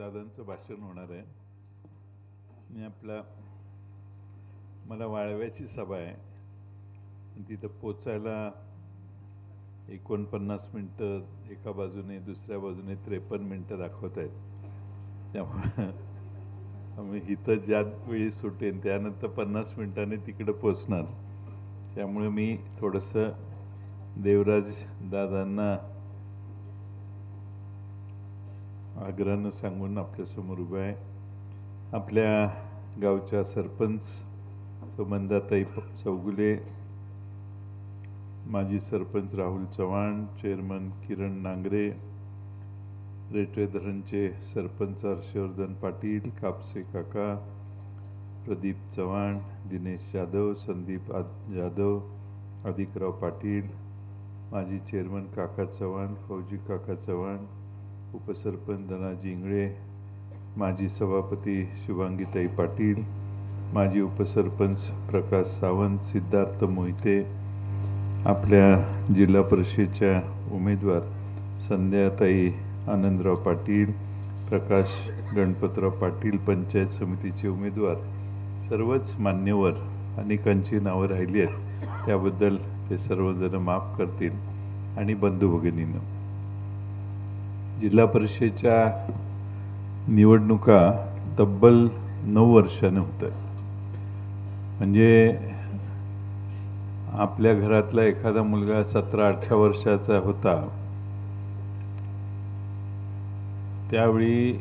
दादांचं भाषण होणार आहे. आणि आपला मला वाळव्याची सभा आहे. तिथं पोचायला एकोणपन्नास मिनटं एका बाजूने दुसऱ्या बाजूने त्रेपन्न मिनटं दाखवत आहेत. त्यामुळं आम्ही इथं ज्या वेळी सुटेन त्यानंतर पन्नास मिनटांनी तिकडं पोचणार. त्यामुळे मी थोडंसं देवराज दादांना आग्रहानं सांगून आपल्यासमोर उभं आहे. आपल्या गावच्या सरपंच सुमंदाताई चौगुले माजी सरपंच राहुल चव्हाण चेअरमन किरण नांगरे रेटवे धरणचे सरपंच हर्षवर्धन पाटील कापसे काका प्रदीप चव्हाण दिनेश जाधव संदीप आद जाधव अधिकराव पाटील माजी चेअरमन काका चव्हाण फौजी काका चव्हाण उपसरपंच धनाजी इंगळे माजी सभापती शुभांगीताई पाटील माजी उपसरपंच प्रकाश सावंत सिद्धार्थ मोहिते आपल्या जिल्हा परिषदेच्या उमेदवार संध्याताई आनंदराव पाटील प्रकाश गणपतराव पाटील पंचायत समितीचे उमेदवार सर्वच मान्यवर अनेकांची नावं राहिली आहेत. त्याबद्दल ते सर्वजण माफ करतील. आणि बंधू भगिनीनं जिल्हा परिषदेच्या निवडणुका तब्बल नऊ वर्षानं होत आहेत. म्हणजे आपल्या घरातला एखादा मुलगा सतरा अठरा वर्षाचा होता त्यावेळी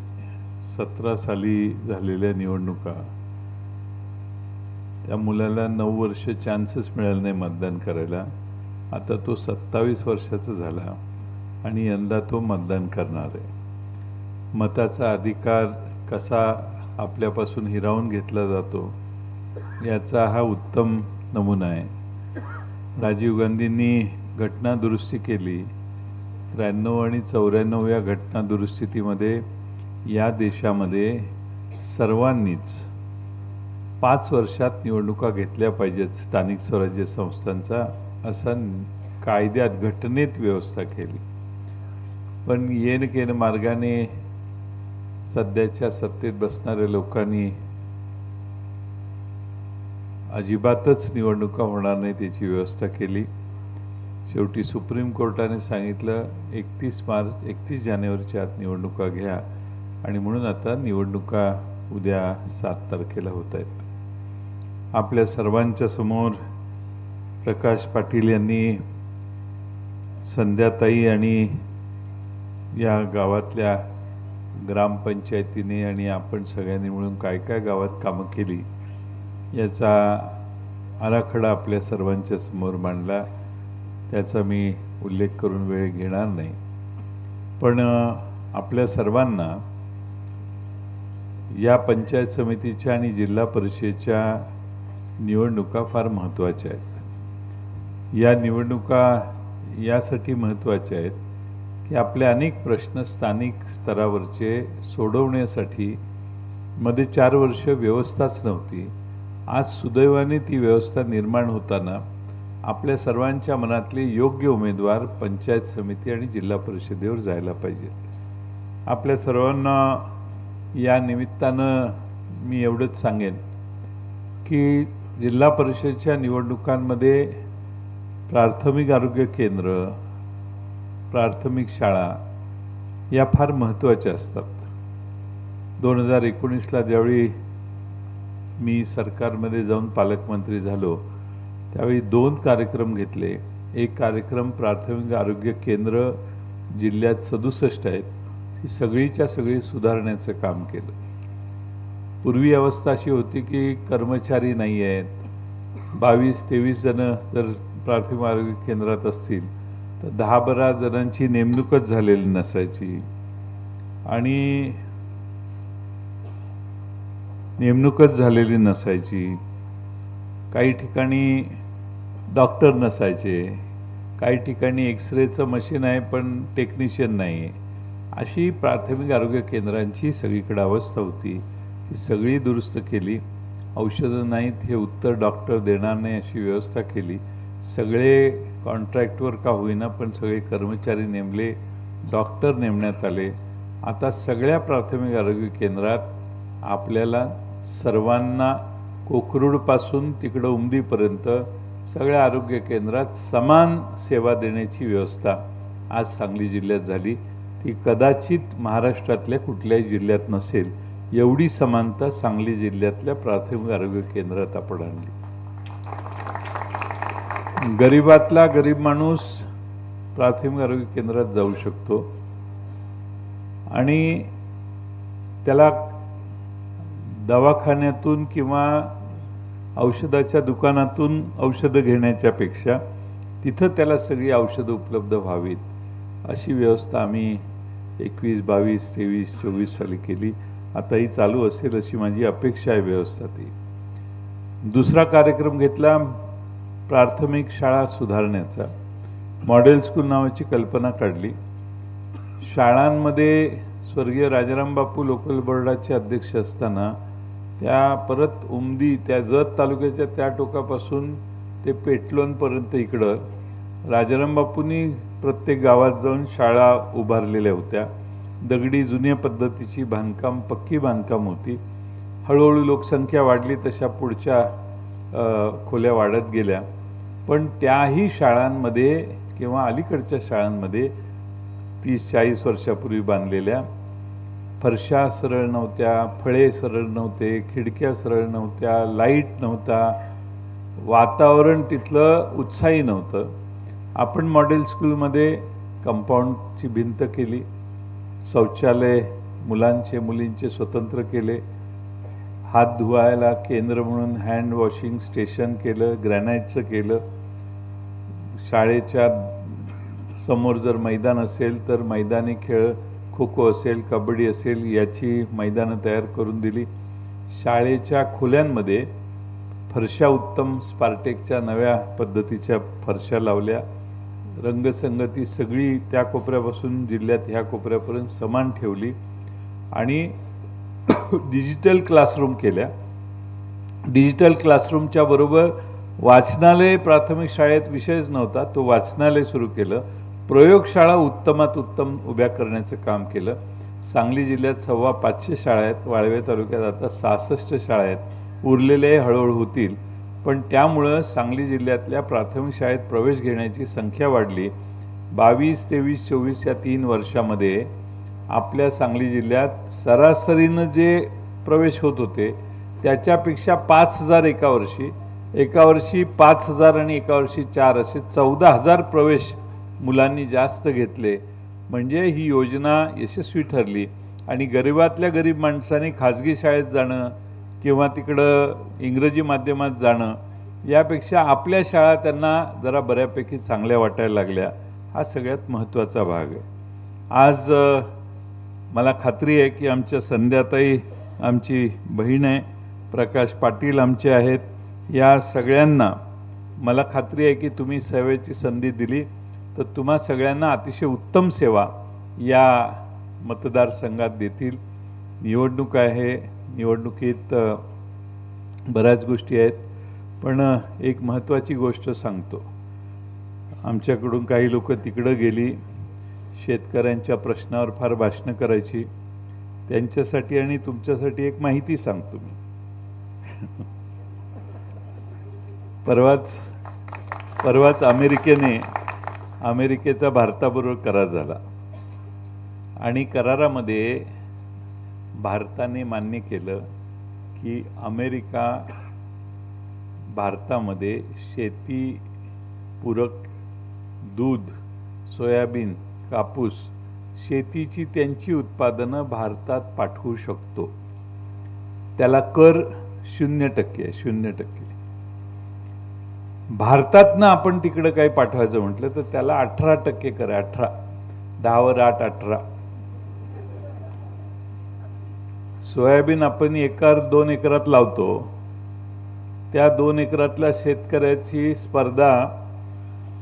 सतरा साली झालेल्या निवडणुका त्या मुलाला नऊ वर्ष चान्सच मिळाला नाही मतदान करायला. आता तो सत्तावीस वर्षाचा झाला. आणि यंदा तो मतदान करणार आहे. मताचा अधिकार कसा आपल्यापासून हिरावून घेतला जातो याचा हा उत्तम नमुना आहे. राजीव गांधींनी घटना दुरुस्ती केली. त्र्याण्णव आणि चौऱ्याण्णव या घटना दुरुस्तीमध्ये या देशामध्ये सर्वांनीच पाच वर्षात निवडणुका घेतल्या पाहिजेत स्थानिक स्वराज्य संस्थांचा असा कायद्यात घटनेत व्यवस्था केली. पण येन केन मार्गाने सध्याच्या सत्तेत बसणाऱ्या लोकांनी अजिबातच निवडणुका होणार नाही त्याची व्यवस्था केली. शेवटी सुप्रीम कोर्टाने सांगितलं एकतीस मार्च एकतीस जानेवारीच्या आत निवडणुका घ्या आणि म्हणून आता निवडणुका उद्या सात तारखेला होत आहेत. आपल्या सर्वांच्या समोर प्रकाश पाटील यांनी संध्याताई आणि या गावातल्या ग्रामपंचायतीने आणि आपण सगळ्यांनी मिळून काय काय गावात कामं केली याचा आराखडा आपल्या सर्वांच्या समोर मांडला. त्याचा मी उल्लेख करून वेळ घेणार नाही. पण आपल्या सर्वांना या पंचायत समितीच्या आणि जिल्हा परिषदेच्या निवडणुका फार महत्त्वाच्या आहेत. या निवडणुका यासाठी महत्त्वाच्या आहेत की आपले अनेक प्रश्न स्थानिक स्तरावरचे सोडवण्यासाठी मध्ये चार वर्ष व्यवस्थाच नव्हती. आज सुदैवाने ती व्यवस्था निर्माण होताना आपल्या सर्वांच्या मनातले योग्य उमेदवार पंचायत समिती आणि जिल्हा परिषदेवर जायला पाहिजेत आपल्या सर्वांना या निमित्तानं मी एवढंच सांगेन की जिल्हा परिषदेच्या निवडणुकांमध्ये प्राथमिक आरोग्य केंद्र प्राथमिक शाळा या फार महत्त्वाच्या असतात. दोन हजार एकोणीसला ज्यावेळी मी सरकारमध्ये जाऊन पालकमंत्री झालो त्यावेळी दोन कार्यक्रम घेतले. एक कार्यक्रम प्राथमिक आरोग्य केंद्र जिल्ह्यात सदुसष्ट आहेत. ही सगळीच्या सगळी सुधारण्याचं काम केलं. पूर्वी अवस्था अशी होती की कर्मचारी नाही आहेत. बावीस तेवीस जणं जर प्राथमिक आरोग्य केंद्रात असतील तर दहा बारा जणांची नेमणूकच झालेली नसायची. आणि नेमणूकच झालेली नसायची. काही ठिकाणी डॉक्टर नसायचे. काही ठिकाणी एक्सरेचं मशीन आहे पण टेक्निशियन नाही आहे अशी प्राथमिक आरोग्य केंद्रांची सगळीकडे अवस्था होती. ती सगळी दुरुस्त केली. औषधं नाहीत हे उत्तर डॉक्टर देणार नाही अशी व्यवस्था केली. सगळे कॉन्ट्रॅक्टवर का होईना पण सगळे कर्मचारी नेमले डॉक्टर नेमण्यात आले. आता सगळ्या प्राथमिक आरोग्य केंद्रात आपल्याला सर्वांना कोकरूडपासून तिकडं उमदीपर्यंत सगळ्या आरोग्य केंद्रात समान सेवा देण्याची व्यवस्था आज सांगली जिल्ह्यात झाली. ती कदाचित महाराष्ट्रातल्या कुठल्याही जिल्ह्यात नसेल एवढी समानता सांगली जिल्ह्यातल्या प्राथमिक आरोग्य केंद्रात आपण आणली. गरीबातला गरीब माणूस प्राथमिक आरोग्य केंद्रात जाऊ शकतो. आणि त्याला दवाखान्यातून किंवा औषधाच्या दुकानातून औषधं घेण्याच्या पेक्षा तिथं त्याला सगळी औषधं उपलब्ध व्हावीत अशी व्यवस्था आम्ही एकवीस बावीस तेवीस चोवीस साली केली. आता ही चालू असेल अशी माझी अपेक्षा आहे व्यवस्था ती दुसरा कार्यक्रम घेतला प्राथमिक शाळा सुधारण्याचा. मॉडेल स्कूल नावाची कल्पना काढली. शाळांमध्ये स्वर्गीय राजाराम बापू लोकल बोर्डाचे अध्यक्ष असताना त्या परत उमदी त्या जत तालुक्याच्या त्या टोकापासून ते पेटलोनपर्यंत इकडं राजाराम बापूंनी प्रत्येक गावात जाऊन शाळा उभारलेल्या होत्या. दगडी जुन्या पद्धतीची बांधकाम पक्की बांधकाम होती. हळूहळू लोकसंख्या वाढली तशा पुढच्या खोल्या वाढत गेल्या. पण त्याही शाळांमध्ये किंवा अलीकडच्या शाळांमध्ये तीस चाळीस वर्षापूर्वी बांधलेल्या फरशा सरळ नव्हत्या फळे सरळ नव्हते खिडक्या सरळ नव्हत्या लाइट नव्हता वातावरण तिथलं उत्साही नव्हतं. आपण मॉडेल स्कूलमध्ये कंपाऊंडची भिंत केली शौचालय मुलांचे मुलींचे स्वतंत्र केले हात धुवायला केंद्र म्हणून हँड वॉशिंग स्टेशन केलं ग्रॅनाईटचं केलं शाळेच्या समोर जर मैदान असेल तर मैदानी खेळ खो खो असेल कबड्डी असेल याची मैदानं तयार करून दिली. शाळेच्या खोल्यांमध्ये फरशा उत्तम स्पार्टेकच्या नव्या पद्धतीच्या फरशा लावल्या. रंगसंगती सगळी त्या कोपऱ्यापासून जिल्ह्यात ह्या कोपऱ्यापर्यंत समान ठेवली आणि डिजिटल क्लासरूम केल्या. डिजिटल क्लासरूमच्या बरोबर वाचनालय प्राथमिक शाळेत विषयच नव्हता. तो वाचनालय सुरू केलं. प्रयोगशाळा उत्तमात उत्तम उभ्या करण्याचं काम केलं. सांगली जिल्ह्यात सव्वा पाचशे शाळा आहेत. वाळवे तालुक्यात आता सहासष्ट शाळा आहेत. उरलेले हळूहळू होतील. पण त्यामुळं सांगली जिल्ह्यातल्या प्राथमिक शाळेत प्रवेश घेण्याची संख्या वाढली. बावीस तेवीस चोवीस या तीन वर्षामध्ये आपल्या सांगली जिल्ह्यात सरासरीनं जे प्रवेश होत होते त्याच्यापेक्षा पाच हजार एका वर्षी एका वर्षी पाच हजार आणि एका वर्षी चार असे चौदा हजार प्रवेश मुलांनी जास्त घेतले. म्हणजे ही योजना यशस्वी ठरली. आणि गरिबातल्या गरीब माणसाने खाजगी शाळेत जाणं किंवा तिकडं इंग्रजी माध्यमात जाणं यापेक्षा आपल्या शाळा त्यांना जरा बऱ्यापैकी चांगल्या वाटायला लागल्या. हा सगळ्यात महत्त्वाचा भाग आहे. आज मला खात्री आहे की आमच्या संध्याताई आमची बहीण आहे प्रकाश पाटील आमचे आहेत. या सगळ्यांना मला खात्री आहे की तुम्ही सेवेची संधी दिली तर तुम्हा सगळ्यांना अतिशय उत्तम सेवा या मतदारसंघात देतील. निवडणूक आहे निवडणुकीत बऱ्याच गोष्टी आहेत. पण एक महत्त्वाची गोष्ट सांगतो. आमच्याकडून काही लोक तिकडं गेली शेतकऱ्यांच्या प्रश्नावर फार भाषणं करायची. त्यांच्यासाठी आणि तुमच्यासाठी एक माहिती सांगतो मी. परवाच परवाच अमेरिकेने अमेरिकेचा भारताबरोबर करार झाला. आणि करारामध्ये भारताने मान्य केलं की अमेरिका भारतामध्ये शेतीपूरक दूध सोयाबीन कापूस शेतीची त्यांची उत्पादनं भारतात पाठवू शकतो. त्याला कर शून्य टक्के शून्य टक्के. भारतातनं आपण तिकडं काही पाठवायचं म्हटलं तर त्याला अठरा टक्के कर अठरा. दहावर आठ अठरा. सोयाबीन आपण एकर दोन एकरात लावतो. त्या दोन एकरातल्या शेतकऱ्याची स्पर्धा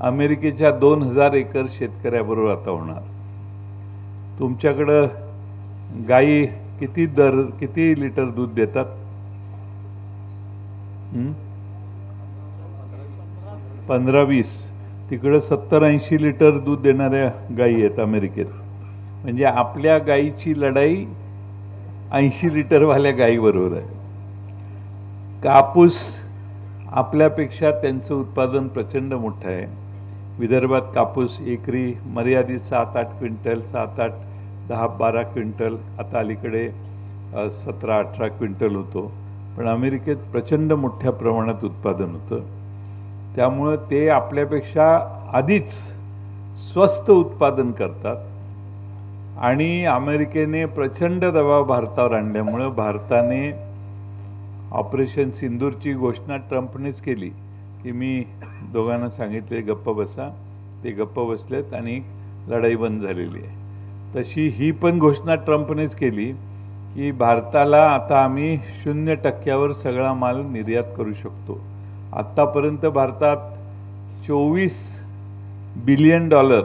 अमेरिकेच्या दोन हजार एकर शेतकऱ्याबरोबर आता होणार. तुमच्याकडं गाई किती दर किती लिटर दूध देतात? हम्म पंधरा वीस तिकडं सत्तर ऐंशी लिटर दूध देणाऱ्या गायी आहेत अमेरिकेत. म्हणजे आपल्या गाईची लढाई ऐंशी लिटरवाल्या गाईबरोबर आहे. कापूस आपल्यापेक्षा त्यांचं उत्पादन प्रचंड मोठं आहे. विदर्भात कापूस एकरी मर्यादित सात आठ क्विंटल सात आठ दहा बारा क्विंटल आता अलीकडे सतरा अठरा क्विंटल होतो. पण अमेरिकेत प्रचंड मोठ्या प्रमाणात उत्पादन होतं. त्यामुळं ते आपल्यापेक्षा आधीच स्वस्त उत्पादन करतात. आणि अमेरिकेने प्रचंड दबाव भारतावर आणल्यामुळं भारताने ऑपरेशन सिंदूरची घोषणा ट्रम्पनेच केली की मी दोघांना सांगितले गप्प बसा. ते गप्प बसलेत आणि लढाई बंद झालेली आहे. तशी ही पण घोषणा ट्रम्पनेच केली की भारताला आता आम्ही शून्य टक्क्यावर सगळा माल निर्यात करू शकतो. आत्तापर्यंत भारतात चोवीस बिलियन डॉलर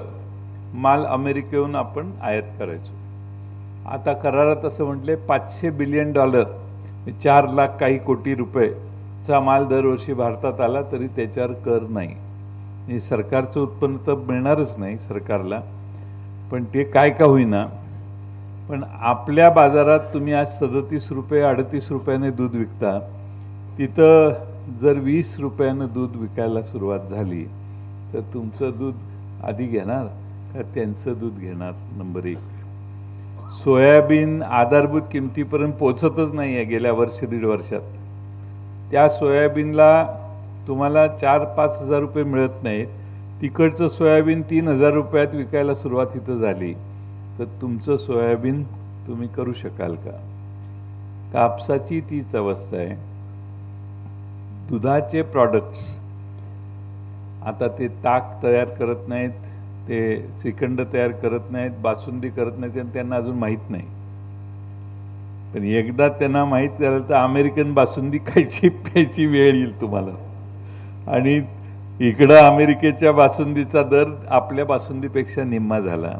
माल अमेरिकेहून आपण आयात करायचो. आता करारात असं म्हटले पाचशे बिलियन डॉलर म्हणजे चार लाख काही कोटी रुपयेचा माल दरवर्षी भारतात आला तरी त्याच्यावर कर नाही. हे सरकारचं उत्पन्न तर मिळणारच नाही सरकारला पण ते काय का होईना. पण आपल्या बाजारात तुम्ही आज सदतीस रुपये अडतीस रुपयाने दूध विकता तिथं जर वीस रुपयानं दूध विकायला सुरुवात झाली तर तुमचं दूध आधी घेणार का त्यांचं दूध घेणार? नंबर एक. सोयाबीन आधारभूत किमतीपर्यंत पोचतच नाही आहे गेल्या वर्ष दीड वर्षात. त्या सोयाबीनला तुम्हाला चार पाच हजार रुपये मिळत नाहीत. तिकडचं सोयाबीन तीन हजार रुपयात विकायला सुरुवात इथं झाली. तर तुमचं सोयाबीन तुम्ही करू शकाल का? कापसाची तीच अवस्था आहे. दुधाचे प्रॉडक्ट्स आता ते ताक तयार करत नाहीत ते श्रीखंड तयार करत नाहीत बासुंदी करत नाहीत आणि त्यांना अजून माहीत नाही. पण एकदा त्यांना माहीत झालं तर अमेरिकन बासुंदी खायची प्यायची वेळ येईल तुम्हाला. आणि इकडं अमेरिकेच्या बासुंदीचा दर आपल्या बासुंदीपेक्षा निम्मा झाला.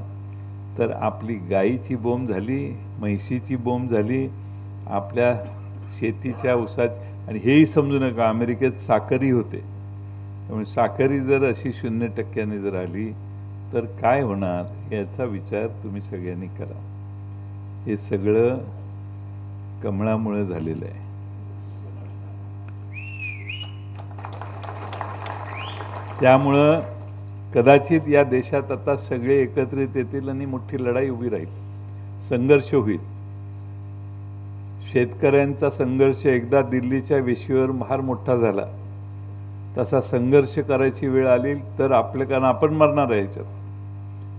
तर आपली गाईची बोंब झाली म्हैशीची बोंब झाली आपल्या शेतीच्या उसाची आणि हेही समजू नका अमेरिकेत साखरी होते. त्यामुळे साखरी जर अशी शून्य टक्क्याने जर आली तर काय होणार याचा विचार तुम्ही सगळ्यांनी करा. हे सगळं कमळामुळे झालेलं आहे. त्यामुळं कदाचित या देशात आता सगळे एकत्रित येतील आणि मोठी लढाई उभी राहील. संघर्ष होईल. शेतकऱ्यांचा संघर्ष एकदा दिल्लीच्या वेशीवर फार मोठा झाला. तसा संघर्ष करायची वेळ आली तर आपल्या कारण आपण मरणार आहे याच्यात.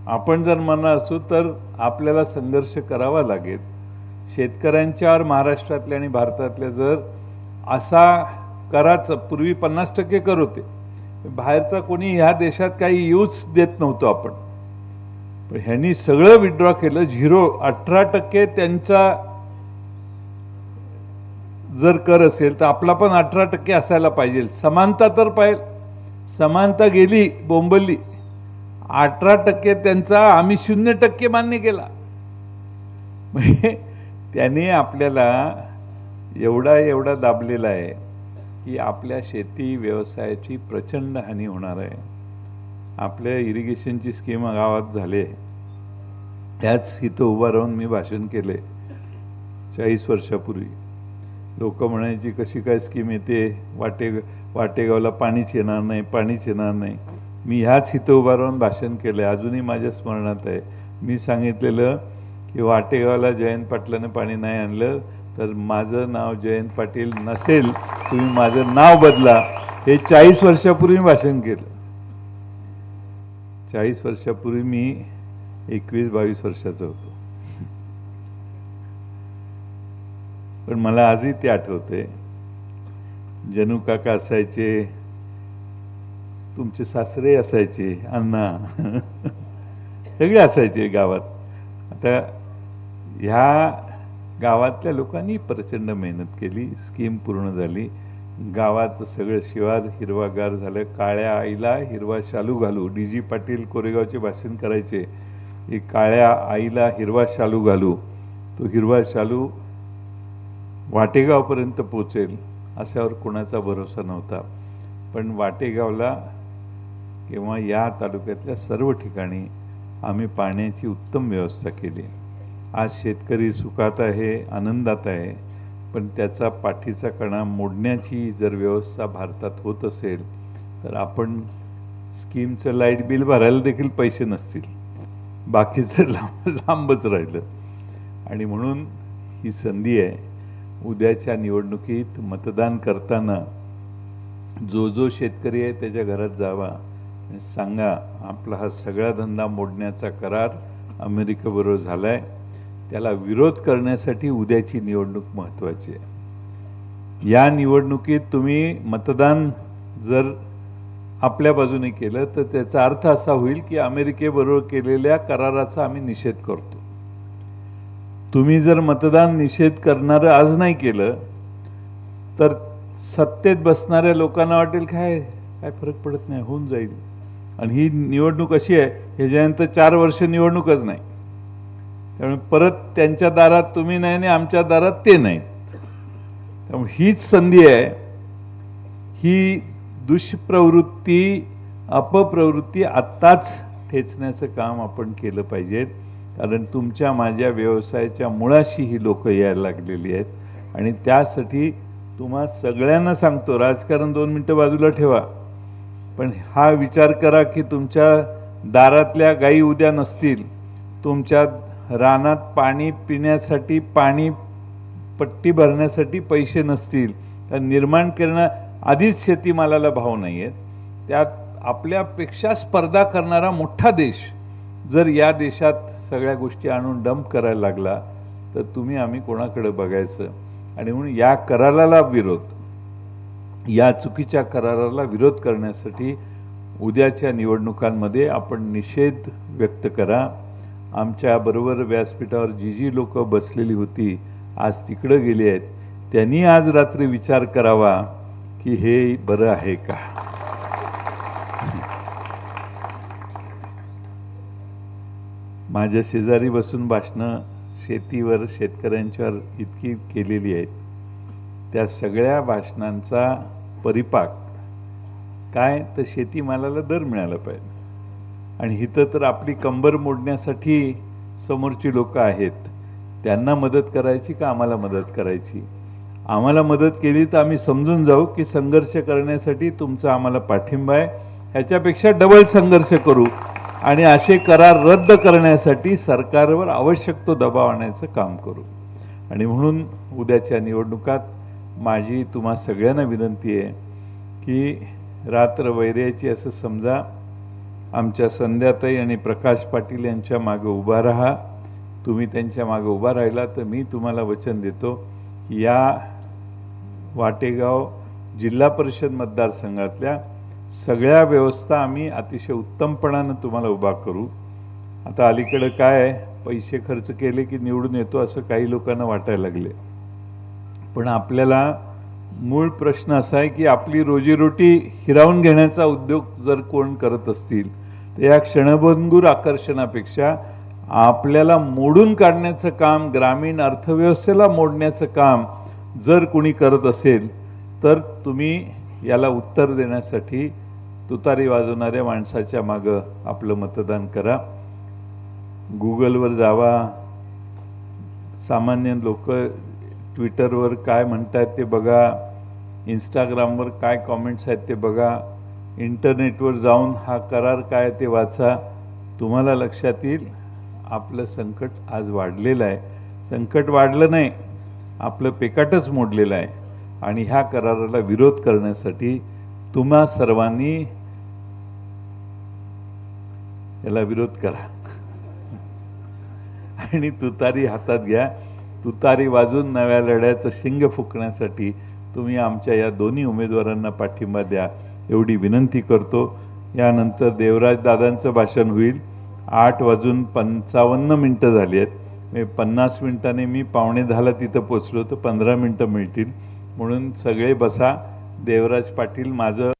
आपण जर मरणार असू तर आपल्याला संघर्ष करावा लागेल. शेतकऱ्यांच्यावर महाराष्ट्रातल्या आणि भारतातल्या जर असा कराचं पूर्वी पन्नास टक्के कर होते बाहेरचा कोणी ह्या देशात काही यूज देत नव्हतो आपण. ह्यांनी सगळं विड्रॉ केलं झिरो अठरा टक्के त्यांचा जर कर असेल तर आपला पण अठरा टक्के असायला पाहिजे. समानता तर पाहिजे समानता गेली बोंबलली. अठरा टक्के त्यांचा आम्ही शून्य टक्के मान्य केला. म्हणजे त्याने आपल्याला एवढा एवढा दाबलेला आहे की आपल्या शेती व्यवसायाची प्रचंड हानी होणार आहे. आपल्या इरिगेशनची स्कीम गावात झाले त्याच इथं उभा राहून मी भाषण केले चाळीस वर्षापूर्वी. लोक म्हणायची कशी काय स्कीम येते वाटे वाटेगावला पाणीच येणार नाही पाणीच येणार नाही. मी ह्याच इथं उभा राहून भाषण केलं अजूनही माझ्या स्मरणात आहे. मी सांगितलेलं की वाटेगावला जयंत पाटलानं पाणी नाही आणलं तर माझं नाव जयंत पाटील नसेल तुम्ही माझं नाव बदला. हे चाळीस वर्षापूर्वी भाषण केलं. चाळीस वर्षापूर्वी मी एकवीस बावीस वर्षाचं होतो. पण मला आजही ते आठवते जनू काका असायचे तुमचे सासरे असायचे अण्णा सगळे असायचे गावात. आता ह्या गावातल्या लोकांनी प्रचंड मेहनत केली स्कीम पूर्ण झाली. गावाचं सगळं शिवार हिरवागार झालं. काळ्या आईला हिरवा शालू घालू. डी जी पाटील कोरेगावचे भाषण करायचे. की काळ्या आईला हिरवा शालू घालू. तो हिरवा शालू वाटेगावपर्यंत पोचेल अशावर कोणाचा भरोसा नव्हता. पण वाटेगावला किंवा या तालुक्यातल्या सर्व ठिकाणी आम्ही पाण्याची उत्तम व्यवस्था केली. आज शेतकरी सुखात आहे आनंदात आहे पण त्याचा पाठीचा कणा मोडण्याची जर व्यवस्था भारतात होत असेल तर आपण स्कीमचं लाइट बिल भरायला देखील पैसे नसतील. बाकीचं लांब लांबच राहिलं. आणि म्हणून ही संधी आहे. उद्याच्या निवडणुकीत मतदान करताना जो जो शेतकरी आहे त्याच्या घरात जावा. सांगा आपला हा सगळा धंदा मोडण्याचा करार अमेरिकेबरोबर झाला आहे त्याला विरोध करण्यासाठी उद्याची निवडणूक महत्त्वाची आहे. या निवडणुकीत तुम्ही मतदान जर आपल्या बाजूने केलं तर त्याचा अर्थ असा होईल की अमेरिकेबरोबर केलेल्या कराराचा आम्ही निषेध करतो. तुम्ही जर मतदान निषेध करणारं आज नाही केलं तर सत्तेत बसणाऱ्या लोकांना वाटेल काय काय फरक पडत नाही होऊन जाईल. आणि ही निवडणूक अशी आहे ह्याच्यानंतर चार वर्ष निवडणूकच नाही. त्यामुळे परत त्यांच्या दारात तुम्ही नाही आणि आमच्या दारात ते नाही. त्यामुळे हीच संधी आहे. ही दुष्प्रवृत्ती अपप्रवृत्ती आत्ताच ठेचण्याचं काम आपण केलं पाहिजेत. कारण तुमच्या माझ्या व्यवसायाच्या मुळाशी ही लोक यायला लागलेली आहेत. आणि त्यासाठी तुम्हा सगळ्यांना सांगतो राजकारण दोन मिनटं बाजूला ठेवा. पण हा विचार करा की तुमच्या दारातल्या गाई उद्या नसतील. तुमच्या रानात पाणी पिण्यासाठी पाणी पट्टी भरण्यासाठी पैसे नसतील. तर निर्माण करणं आधीच शेतीमालाला भाव नाही आहेत त्यात आपल्यापेक्षा स्पर्धा करणारा मोठा देश जर या देशात सगळ्या गोष्टी आणून डंप करायला लागला तर तुम्ही आम्ही कोणाकडे बघायचं? आणि म्हणून या कराराला विरोध या चुकीच्या कराराला विरोध करण्यासाठी उद्याच्या निवडणुकांमध्ये आपण निषेध व्यक्त करा. आमच्याबरोबर व्यासपीठावर जी जी लोक बसलेली होती आज तिकडं गेली आहेत त्यांनी आज रात्री विचार करावा की हे बरं आहे का? माझ्या शेजारी बसून भाषणं शेतीवर शेतकऱ्यांच्यावर इतकी केलेली आहेत. त्या सगळ्या भाषणांचा परिपाक. काय? तर शेतीमालाला दर मिळाला पाहिजे. आणि इथं तर आपली कंबर मोडण्यासाठी समोरची लोक आहेत. त्यांना मदत करायची का आम्हाला मदत करायची? आम्हाला मदत केली तर आम्ही समजून जाऊ की संघर्ष करण्यासाठी तुमचा आम्हाला पाठिंबा आहे. ह्याच्यापेक्षा डबल संघर्ष करू. आणि असे करार रद्द करण्यासाठी सरकारवर आवश्यक तो दबाव आणायचं काम करू. आणि म्हणून उद्याच्या निवडणुकात माझी तुम्हा सगळ्यांना विनंती आहे की रात्र वैर्याची असं समजा आमच्या संध्याताई आणि प्रकाश पाटील यांच्या मागे उभा राहा. तुम्ही त्यांच्या मागे उभा राहिला तर मी तुम्हाला वचन देतो की या वाटेगाव जिल्हा परिषद मतदारसंघातल्या सगळ्या व्यवस्था आम्ही अतिशय उत्तमपणानं तुम्हाला उभा करू. आता अलीकडं काय पैसे खर्च केले की निवडून येतो असं काही लोकांना वाटायला लागले. पण आपल्याला मूळ प्रश्न असा आहे की आपली रोजीरोटी हिरावून घेण्याचा उद्योग जर कोण करत असतील तर या क्षणभंगूर आकर्षणापेक्षा आपल्याला मोडून काढण्याचं काम ग्रामीण अर्थव्यवस्थेला मोडण्याचं काम जर कुणी करत असेल तर तुम्ही याला उत्तर देण्यासाठी तुतारी वाजवणाऱ्या माणसाच्या मागं आपलं मतदान करा. गुगलवर जावा. सामान्य लोक ट्विटरवर काय म्हणतात ते बघा. इंस्टाग्रामवर काय कॉमेंट्स आहेत ते बघा. इंटरनेटवर जाऊन हा करार काय ते वाचा. तुम्हाला लक्षात येईल आपलं संकट आज वाढलेलं आहे. संकट वाढलं नाही आपलं पेकाटच मोडलेलं आहे. आणि ह्या कराराला विरोध करण्यासाठी तुम्हा सर्वांनी याला विरोध करा. आणि तुतारी हातात घ्या. तुतारी वाजून नव्या लढ्याचं शिंग फुकण्यासाठी तुम्ही आमच्या या दोन्ही उमेदवारांना पाठिंबा द्या एवढी विनंती करतो. यानंतर देवराज दादांचं भाषण होईल. आठ वाजून पंचावन्न मिनटं झाली आहेत. पन्नास मिनिटांनी मी पावणे दहाला तिथं पोचलो तर पंधरा मिनटं मिळतील. म्हणून सगळे बसा. देवराज पाटील माझं